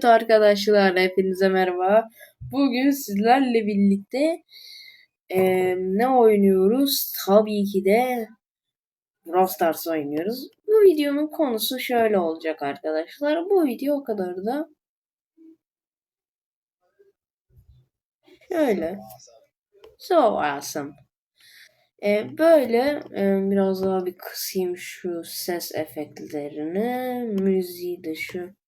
Evet arkadaşlar hepinize merhaba. Bugün sizlerle birlikte eee, ne oynuyoruz? Tabii ki de Brawl Stars oynuyoruz. Bu videonun konusu şöyle olacak arkadaşlar. Bu video o kadar da şöyle. So awesome. Eee, böyle eee, biraz daha bir kısayım şu ses efektlerini. Müziği de şu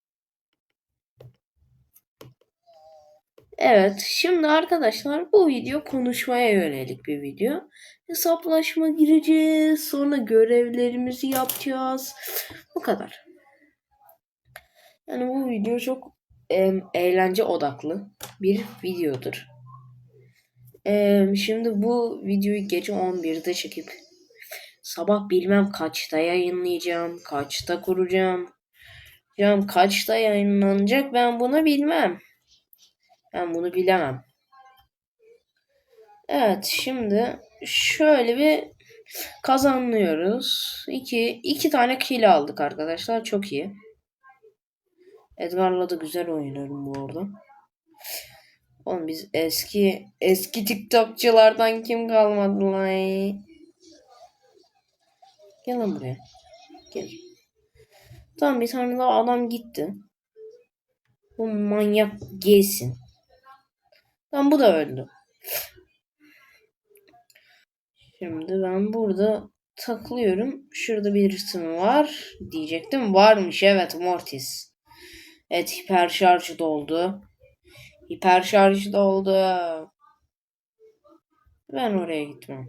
Evet, şimdi arkadaşlar bu video konuşmaya yönelik bir video. Hesaplaşma gireceğiz, sonra görevlerimizi yapacağız. Bu kadar. Yani bu video çok em, eğlence odaklı bir videodur. Em, şimdi bu videoyu gece 11'de çekip sabah bilmem kaçta yayınlayacağım, kaçta kuracağım. Ya kaçta yayınlanacak ben bunu bilmem. Ben bunu bilemem. Evet şimdi şöyle bir kazanıyoruz. İki, iki tane kill aldık arkadaşlar. Çok iyi. Edgar'la da güzel oynarım bu arada. Oğlum biz eski eski TikTokçulardan kim kalmadı lan? Gel lan buraya. Gel. Tamam bir tane daha adam gitti. Bu manyak gelsin. Tamam bu da öldü. Şimdi ben burada takılıyorum. Şurada bir isim var diyecektim. Varmış evet Mortis. Evet hiper şarj doldu. Hiper şarj doldu. Ben oraya gitmem.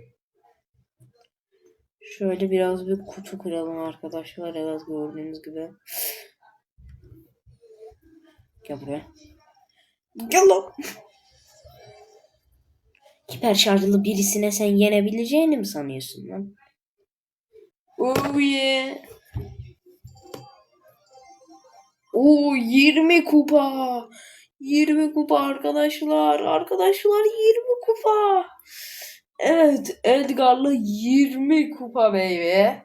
Şöyle biraz bir kutu kıralım arkadaşlar. Evet gördüğünüz gibi. Gel buraya. Gel lan. Hiper şarjlı birisine sen yenebileceğini mi sanıyorsun lan? Oh yeah. Oo 20 kupa. 20 kupa arkadaşlar. Arkadaşlar 20 kupa. Evet Edgar'la 20 kupa baby.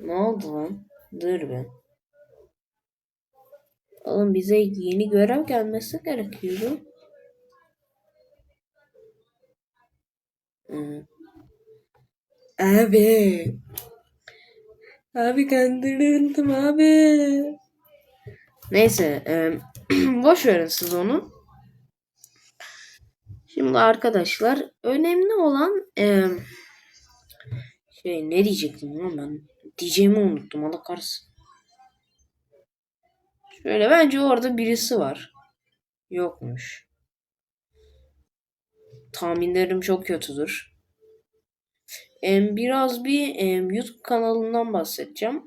Ne oldu lan? Dur be. Oğlum bize yeni görev gelmesi gerekiyordu. Hmm. Abi. Abi kandırıldım abi. Neyse. E, boş verin siz onu. Şimdi arkadaşlar önemli olan e, şey ne diyecektim lan ben diyeceğimi unuttum Allah kahretsin. Şöyle bence orada birisi var. Yokmuş. Tahminlerim çok kötüdür. Biraz bir YouTube kanalından bahsedeceğim.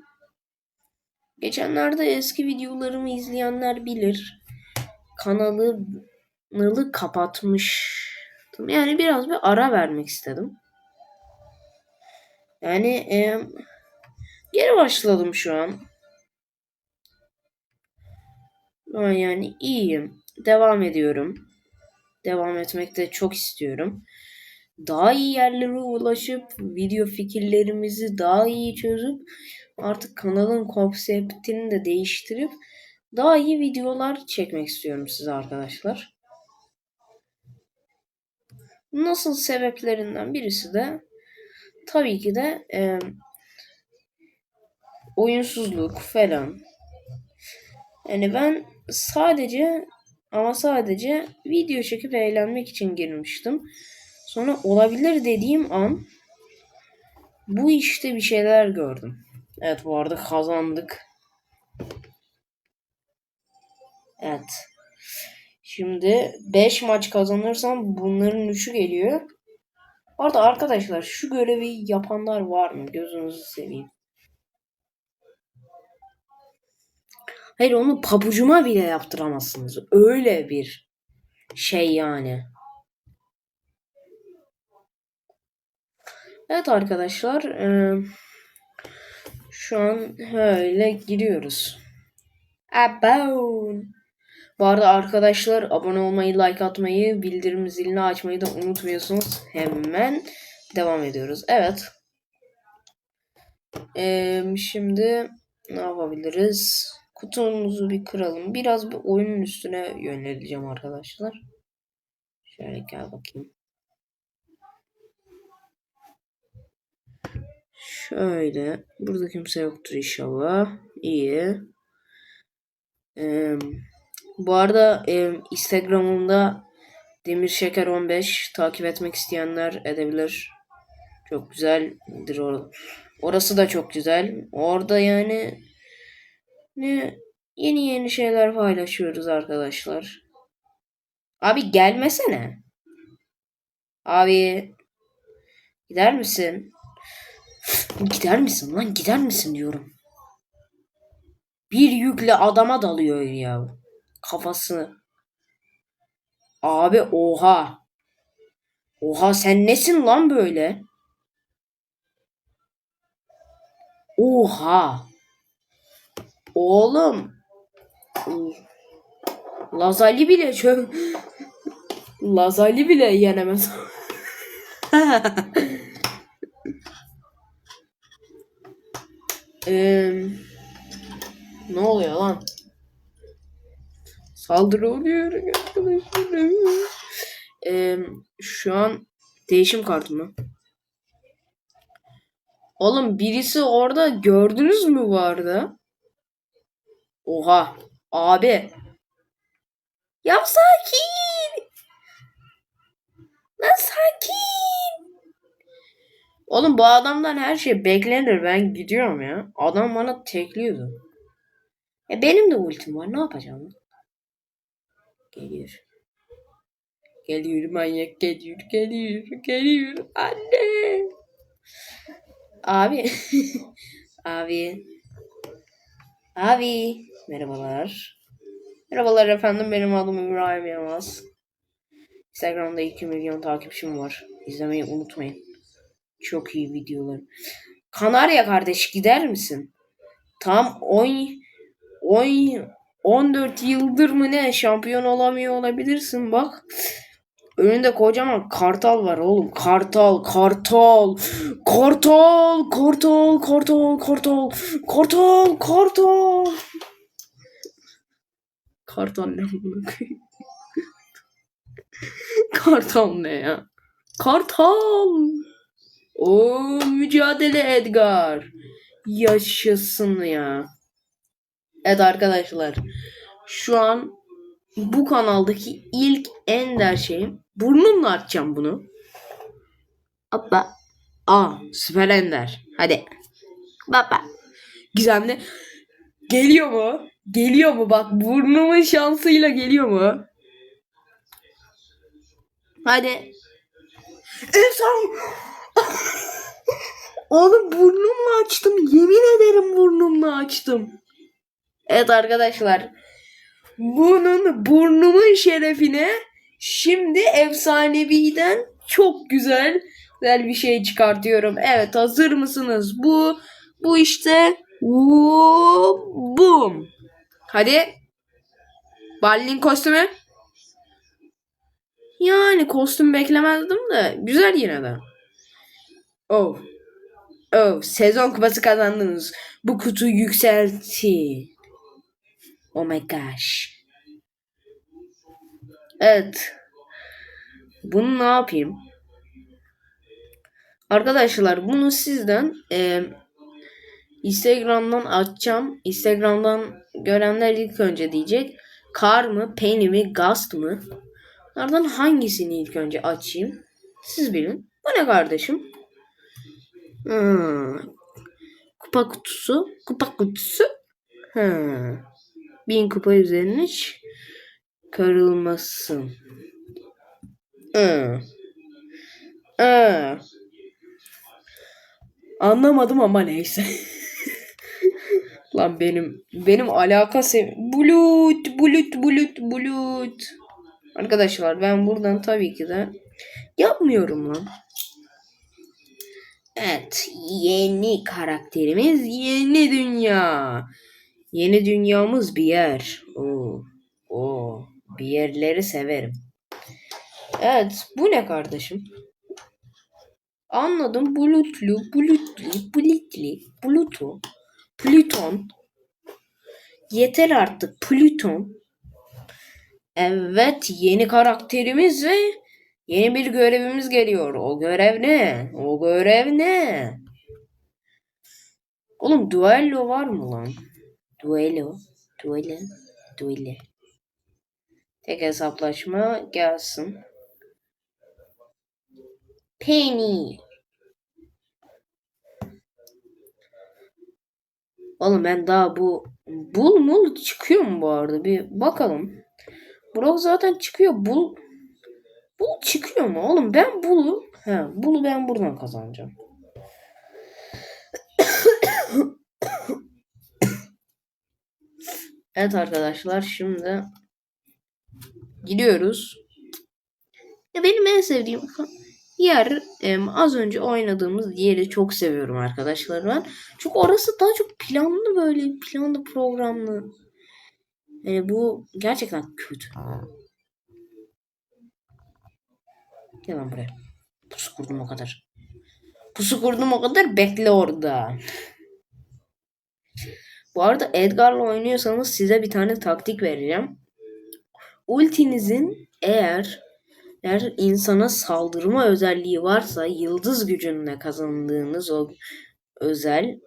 Geçenlerde eski videolarımı izleyenler bilir. Kanalı kanalı kapatmıştım. Yani biraz bir ara vermek istedim. Yani geri başladım şu an. Ama yani iyiyim. Devam ediyorum. Devam etmek de çok istiyorum. Daha iyi yerlere ulaşıp video fikirlerimizi daha iyi çözüp artık kanalın konseptini de değiştirip daha iyi videolar çekmek istiyorum size arkadaşlar. Nasıl sebeplerinden birisi de tabii ki de e, oyunsuzluk falan. Yani ben sadece ama sadece video çekip eğlenmek için girmiştim. Sonra olabilir dediğim an bu işte bir şeyler gördüm. Evet bu arada kazandık. Evet. Şimdi 5 maç kazanırsam bunların 3'ü geliyor. Orada arkadaşlar şu görevi yapanlar var mı? Gözünüzü seveyim. Hayır onu pabucuma bile yaptıramazsınız. Öyle bir şey yani. Evet arkadaşlar. E, şu an öyle giriyoruz. Abone. Bu arada arkadaşlar abone olmayı, like atmayı, bildirim zilini açmayı da unutmuyorsunuz. Hemen devam ediyoruz. Evet. Ee, şimdi ne yapabiliriz? Kutumuzu bir kıralım. Biraz bir oyunun üstüne yöneleceğim arkadaşlar. Şöyle gel bakayım. Şöyle. Burada kimse yoktur inşallah. İyi. Ee, bu arada e, Instagram'ımda Demir Şeker 15 takip etmek isteyenler edebilir. Çok güzeldir or orası da çok güzel. Orada yani ne yeni yeni şeyler paylaşıyoruz arkadaşlar. Abi gelmesene. Abi gider misin? Gider misin lan? Gider misin diyorum. Bir yükle adama dalıyor ya. Kafasını. Abi oha. Oha sen nesin lan böyle? Oha. Oğlum. Lazali bile çö... Lazali bile yenemez. Eee ne oluyor lan? Saldırı oluyor arkadaşlar. Ee, şu an değişim kartı mı? Oğlum birisi orada gördünüz mü vardı? Oha. Abi. Ya sakin. Lan sakin. Oğlum bu adamdan her şey beklenir. Ben gidiyorum ya. Adam bana tekliyordu. E benim de ultim var. Ne yapacağım? Geliyor. Geliyor manyak geliyor geliyor geliyor anne. Abi. Abi. Abi. Merhabalar. Merhabalar efendim benim adım İbrahim Yılmaz. Instagram'da 2 milyon takipçim var. İzlemeyi unutmayın. Çok iyi videolar. Kanarya kardeş gider misin? Tam 10 10 14 yıldır mı ne şampiyon olamıyor olabilirsin bak. Önünde kocaman kartal var oğlum. Kartal, kartal, kartal, kartal, kartal, kartal, kartal, kartal. Kartal ne koyayım? Kartal ne ya? Kartal. O mücadele Edgar. Yaşasın ya. Evet arkadaşlar. Şu an bu kanaldaki ilk ender şeyim. Burnumla açacağım bunu. Hoppa. Aa süper ender. Hadi. Baba. Gizemli. Geliyor mu? Geliyor mu? Bak burnumun şansıyla geliyor mu? Hadi. Efsane. Oğlum burnumla açtım. Yemin ederim burnumla açtım. Evet arkadaşlar. Bunun burnumun şerefine şimdi efsaneviden çok güzel güzel bir şey çıkartıyorum. Evet hazır mısınız? Bu bu işte Boom. Hadi. Ballin kostümü. Yani kostüm beklemezdim de güzel yine de. Oh. Oh, sezon kupası kazandınız. Bu kutu yükseltti. Oh my gosh. Evet. Bunu ne yapayım? Arkadaşlar bunu sizden e, Instagram'dan açacağım. Instagram'dan görenler ilk önce diyecek. Kar mı, Penny mi, Gast mı? Bunlardan hangisini ilk önce açayım? Siz bilin. Bu ne kardeşim? Hmm. Kupa kutusu. Kupa kutusu. Hmm. Bin kupa üzerine çıkarılmasın. Hmm. Hmm. Anlamadım ama neyse. Lan benim benim alaka sev bulut bulut bulut bulut. Arkadaşlar ben buradan tabii ki de yapmıyorum lan. Evet, yeni karakterimiz yeni dünya. Yeni dünyamız bir yer. Oo, bir yerleri severim. Evet, bu ne kardeşim? Anladım. Bulutlu, bulutlu, bulutlu, Pluto, Plüton. Yeter artık Plüton. Evet yeni karakterimiz ve yeni bir görevimiz geliyor. O görev ne? O görev ne? Oğlum duello var mı lan? Duello, duello, duello. Tek hesaplaşma gelsin. Penny. Oğlum ben daha bu bul mul çıkıyor mu bu arada? Bir bakalım. Brock zaten çıkıyor. Bul bul çıkıyor mu? Oğlum ben bulu he, bulu ben buradan kazanacağım. evet arkadaşlar şimdi gidiyoruz. Ya benim en sevdiğim yer az önce oynadığımız yeri çok seviyorum arkadaşlar ben. Çünkü orası daha çok planlı böyle planlı programlı. Yani bu gerçekten kötü. Gel lan buraya. Pusu kurdum o kadar. Pusu kurdum o kadar bekle orada. Bu arada Edgar'la oynuyorsanız size bir tane taktik vereceğim. Ultinizin eğer eğer insana saldırma özelliği varsa yıldız gücünle kazandığınız o özel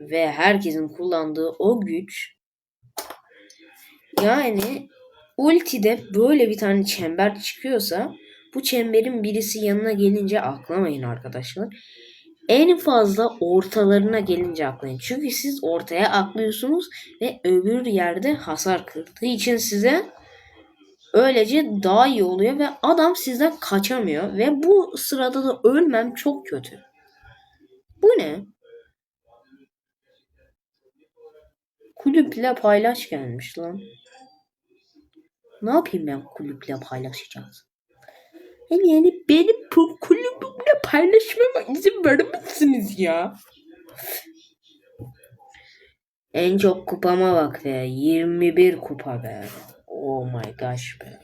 ve herkesin kullandığı o güç yani ultide böyle bir tane çember çıkıyorsa bu çemberin birisi yanına gelince aklamayın arkadaşlar. En fazla ortalarına gelince aklayın. Çünkü siz ortaya aklıyorsunuz ve öbür yerde hasar kırdığı için size öylece daha iyi oluyor ve adam sizden kaçamıyor ve bu sırada da ölmem çok kötü. Bu ne? Kulüple paylaş gelmiş lan. Ne yapayım ben kulüple paylaşacağız? Yani, yani benim bu kulübümle paylaşmama izin verir misiniz ya? En çok kupama bak be. 21 kupa be. Oh my gosh be.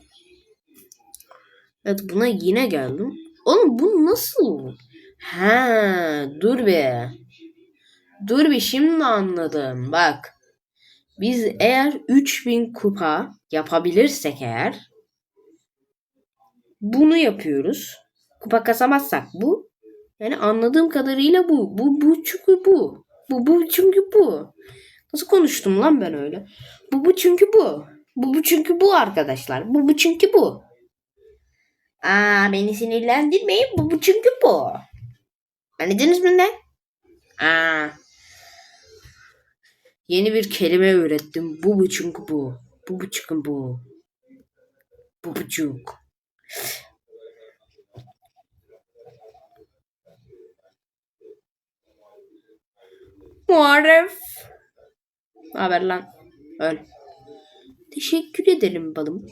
Evet buna yine geldim. Oğlum bu nasıl? Ha, dur be. Dur bir şimdi anladım. Bak. Biz eğer 3000 kupa yapabilirsek eğer bunu yapıyoruz. Kupa kasamazsak bu. Yani anladığım kadarıyla bu. Bu bu çünkü bu. Bu bu çünkü bu. Nasıl konuştum lan ben öyle? Bu bu çünkü bu. Bu bu çünkü bu arkadaşlar. Bu bu çünkü bu. Aa beni sinirlendirmeyin. Bu bu çünkü bu. Anladınız mı ne? Aa. Yeni bir kelime öğrettim. Bu bu çünkü bu. Bu bu çünkü bu. Bu buçuk. Muharref. Haber lan? Öl. Teşekkür ederim balım.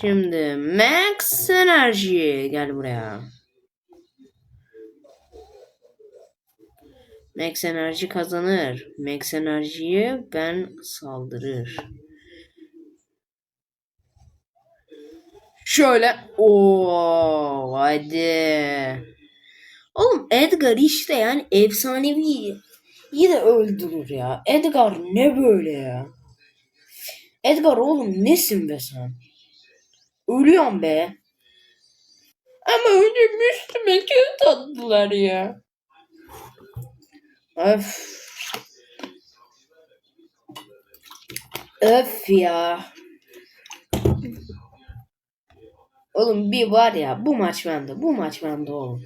Şimdi Max Enerji gel buraya. Max Enerji kazanır. Max Enerji'ye ben saldırır. Şöyle. Oo, hadi. Oğlum Edgar işte yani efsanevi iyi de öldürür ya. Edgar ne böyle ya? Edgar oğlum nesin be sen? Ölüyorum be. Ama önce üstüme kağıt attılar ya. Öf. Öf ya. Oğlum bir var ya bu maç bende. Bu maç bende oğlum.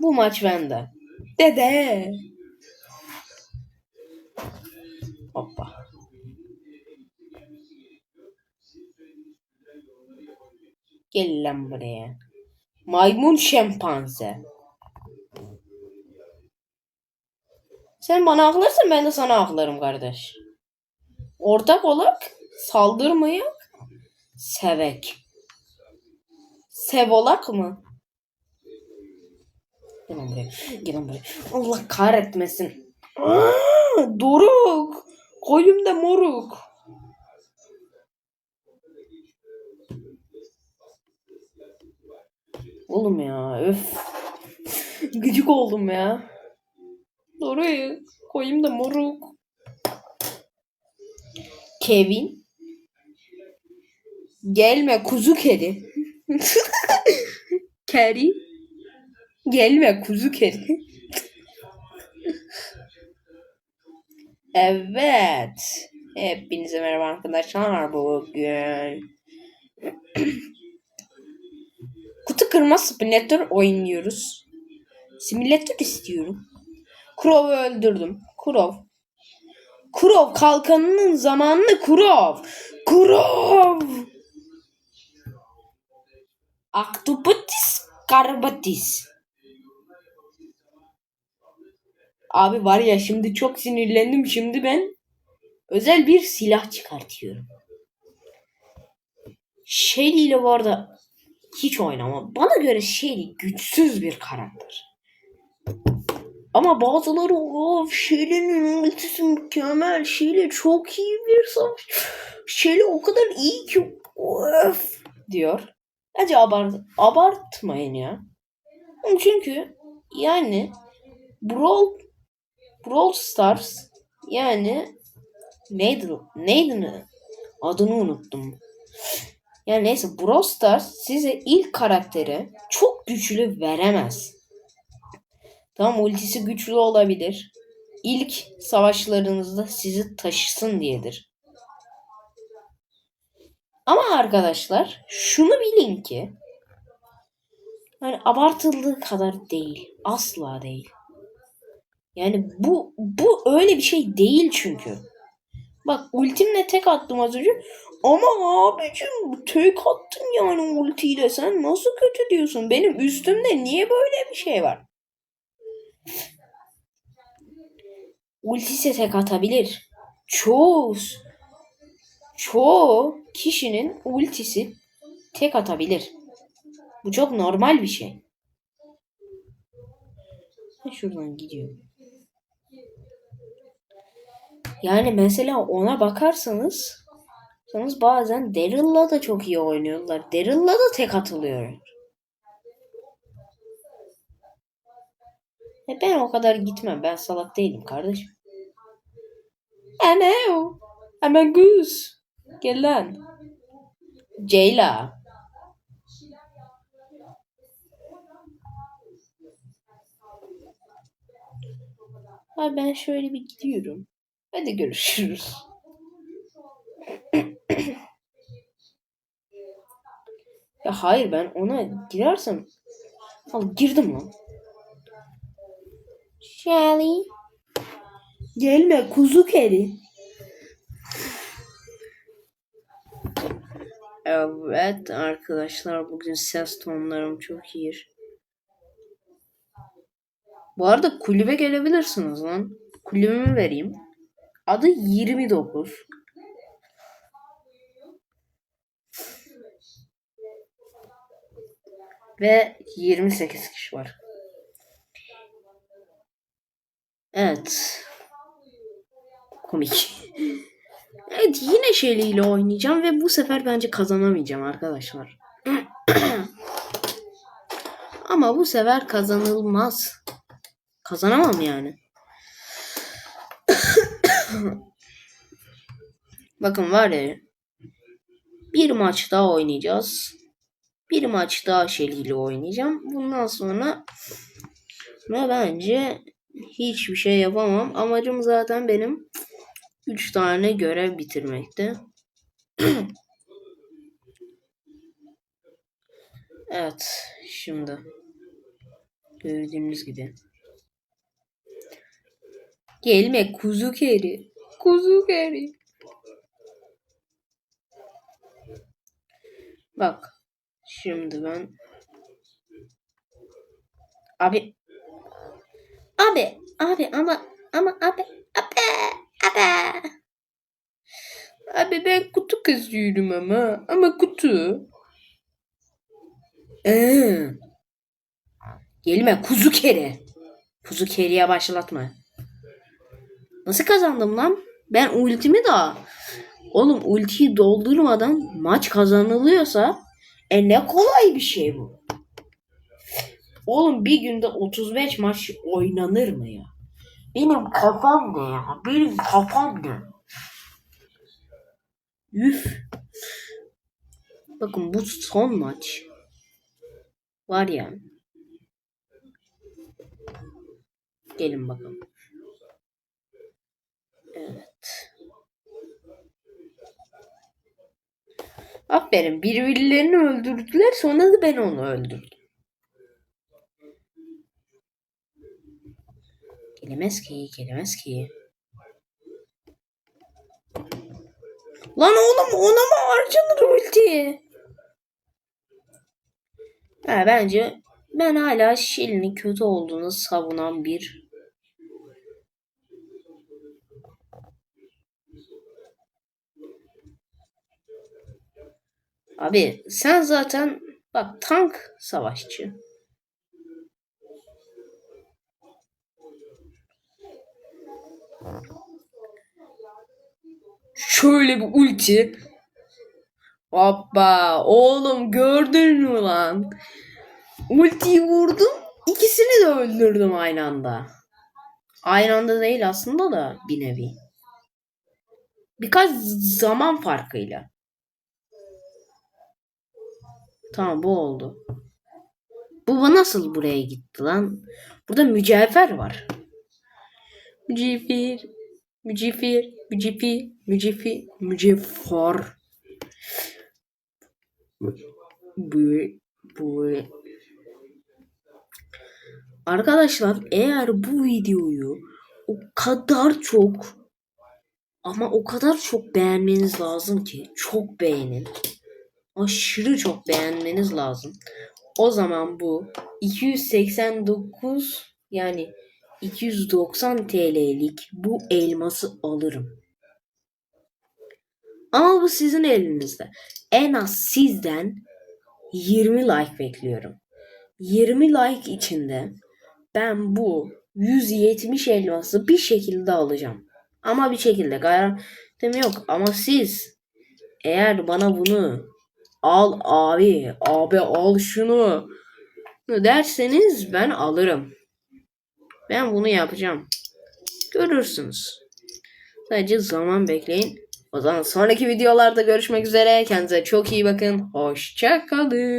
Bu maç bende. Dede. Hoppa. Gel lan buraya. Maymun şempanze. Sen bana aklarsan ben de sana aklarım kardeş. Ortak olarak saldırmayı sevek. Sevolak mı? Gelin buraya. Gelin buraya. Allah kahretmesin. Aa, Doruk. Koyum da moruk. Oğlum ya öf. Gıcık oldum ya. Orayı koyayım da moruk. Kevin. Gelme kuzu kedi. Keri. Gelme kuzu kedi. Evet. Hepinize merhaba arkadaşlar bugün. Kutu kırma simülatör oynuyoruz. Simülatör istiyorum. Krow'u öldürdüm. Crow. Crow kalkanının zamanını Crow. Crow. Octoputis Karbatis. Abi var ya şimdi çok sinirlendim. Şimdi ben özel bir silah çıkartıyorum. Shelly ile bu arada hiç oynamam. Bana göre Shelly güçsüz bir karakter. Ama bazıları of Shelly'nin ultisi mükemmel. Shelly çok iyi bir savaş. Shelly o kadar iyi ki of diyor. Bence abart abartmayın ya. Çünkü yani Brawl Brawl Stars yani neydi neydi adını unuttum. Yani neyse Brawl Stars size ilk karakteri çok güçlü veremez. Tamam ultisi güçlü olabilir. İlk savaşlarınızda sizi taşısın diyedir. Ama arkadaşlar şunu bilin ki yani abartıldığı kadar değil. Asla değil. Yani bu bu öyle bir şey değil çünkü. Bak ultimle tek attım az önce. Ama abicim tek attın yani ultiyle sen nasıl kötü diyorsun? Benim üstümde niye böyle bir şey var? Ultisi tek atabilir. Çoğu çoğu kişinin ultisi tek atabilir. Bu çok normal bir şey. Şuradan gidiyor. Yani mesela ona bakarsanız sanız bazen Daryl'la da çok iyi oynuyorlar. Daryl'la da tek atılıyor. E ben o kadar gitmem. Ben salak değilim kardeşim. Ano. I'm a goose. Gel lan. Ceyla. Abi ben şöyle bir gidiyorum. Hadi görüşürüz. ya hayır ben ona girersem Al girdim lan. Shelly. Gelme kuzu kedi. Evet arkadaşlar bugün ses tonlarım çok iyi. Bu arada kulübe gelebilirsiniz lan. Kulübümü vereyim. Adı 29. Ve 28 kişi var. Evet. Komik. Evet yine şeyliyle oynayacağım ve bu sefer bence kazanamayacağım arkadaşlar. Ama bu sefer kazanılmaz. Kazanamam yani. Bakın var ya bir maç daha oynayacağız. Bir maç daha ile oynayacağım. Bundan sonra ve bence hiçbir şey yapamam. Amacım zaten benim 3 tane görev bitirmekte. evet. Şimdi gördüğünüz gibi. Gelme kuzu keri. Kuzu keri. Bak. Şimdi ben Abi Abi abi ama ama abi abi abi Abi ben kutu kazıyorum ama ama kutu ee. Gelme kuzu kere. Kuzu keriye başlatma. Nasıl kazandım lan? Ben ultimi daha. Oğlum ultiyi doldurmadan maç kazanılıyorsa e ne kolay bir şey bu. Oğlum bir günde 35 maç oynanır mı ya? Benim kafam ne ya? Benim kafam ne? Üf. Bakın bu son maç. Var ya. Gelin bakalım. Evet. Aferin. Birbirlerini öldürdüler. Sonra da ben onu öldürdüm. Gelemez ki. Gelemez ki. Lan oğlum ona mı harcanır ulti? Ha, bence ben hala Shell'in kötü olduğunu savunan bir Abi sen zaten bak tank savaşçı. Şöyle bir ulti. Hoppa oğlum gördün mü lan? Ultiyi vurdum. ikisini de öldürdüm aynı anda. Aynı anda değil aslında da bir nevi. Birkaç zaman farkıyla. Tamam bu oldu. Bu nasıl buraya gitti lan? Burada mücevher var. Mücevher, mücevher, mücevher, mücevher, mücevher. Bu, bu. Arkadaşlar eğer bu videoyu o kadar çok ama o kadar çok beğenmeniz lazım ki çok beğenin. Aşırı çok beğenmeniz lazım. O zaman bu 289 yani 290 TL'lik bu elması alırım. Ama bu sizin elinizde. En az sizden 20 like bekliyorum. 20 like içinde ben bu 170 elması bir şekilde alacağım. Ama bir şekilde garantim yok. Ama siz eğer bana bunu al abi abi al şunu derseniz ben alırım. Ben bunu yapacağım. Görürsünüz. Sadece zaman bekleyin. O zaman sonraki videolarda görüşmek üzere. Kendinize çok iyi bakın. Hoşça kalın.